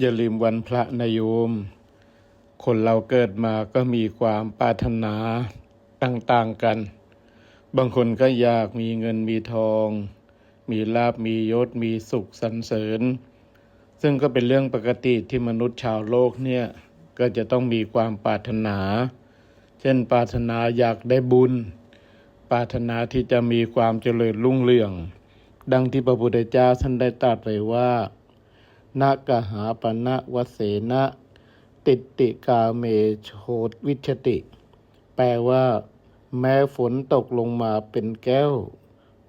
อย่าลืมวันพระนายโยม คนเราเกิดมาก็มีความปรารถนาต่างๆกัน บางคนก็อยากมีเงินมีทอง มีลาบมียศมีสุขสรรเสริญ ซึ่งก็เป็นเรื่องปกติที่มนุษย์ชาวโลกเนี่ยก็จะต้องมีความปรารถนา เช่นปรารถนาอยากได้บุญ ปรารถนาที่จะมีความเจริญรุ่งเรือง ดังที่พระพุทธเจ้าท่านได้ตรัสไว้ว่า นกหาปณะวเสนะติติกาเมโชตวิชติ แปลว่า แม้ฝนตกลงมาเป็นแก้ว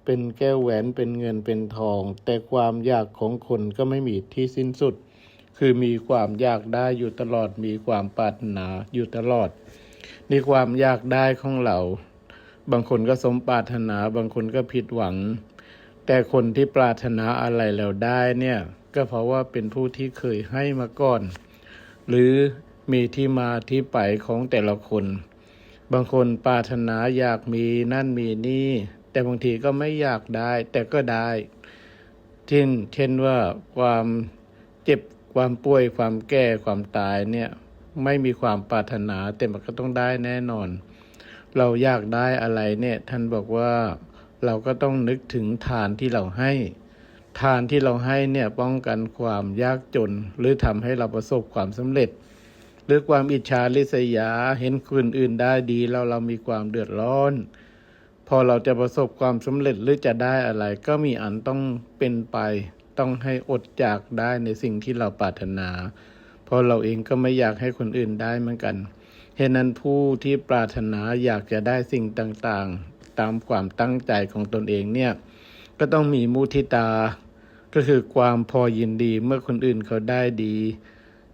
เป็นแก้วแหวนเป็นเงินเป็นทอง แต่ความอยากของคนก็ไม่มีที่สิ้นสุด คือมีความอยากได้อยู่ตลอดมีความปรารถนาอยู่ตลอดนี่ความอยากได้ของเรา บางคนก็สมปรารถนา บางคนก็ผิดหวัง แต่คนที่ปรารถนาอะไรแล้วได้เนี่ย ก็เพราะว่าเป็นผู้ที่เคยให้มาก่อน หรือมีที่มาที่ไปของแต่ละคน บางคนปรารถนาอยากมีนั่นมีนี่ แต่บางทีก็ไม่อยากได้แต่ก็ได้เช่นเช่นว่าความเจ็บความป่วยความแก่ความตายเนี่ยไม่มีความปรารถนาแต่มันก็ต้องได้แน่นอน เราอยากได้อะไรเนี่ยท่านบอกว่าเราก็ต้องนึกถึงทานที่เราให้ ทานที่เราให้เนี่ยป้องกันความยากจน หรือทำให้เราประสบความสำเร็จ หรือความอิจฉาริษยาเห็นคนอื่นได้ดีแล้วเรามีความเดือดร้อน พอเราจะประสบความสำเร็จหรือจะได้อะไร ก็มีอันต้องเป็นไป ต้องให้อดจากได้ในสิ่งที่เราปรารถนา เพราะเราเองก็ไม่อยากให้คนอื่นได้เหมือนกันเหตุนั้นผู้ที่ปรารถนาอยากจะได้สิ่งต่างๆ ตามความตั้งใจของตนเองเนี่ยก็ต้องมีมุทิตา ก็คือความพอยินดีเมื่อคนอื่นเขาได้ดี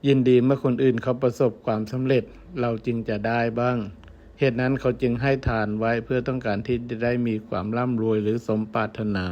ยินดีเมื่อคนอื่นเขาประสบความสำเร็จเราจึงจะได้บ้าง เหตุนั้นเขาจึงให้ทานไว้เพื่อต้องการที่จะได้มีความร่ำรวยหรือสมปรารถนา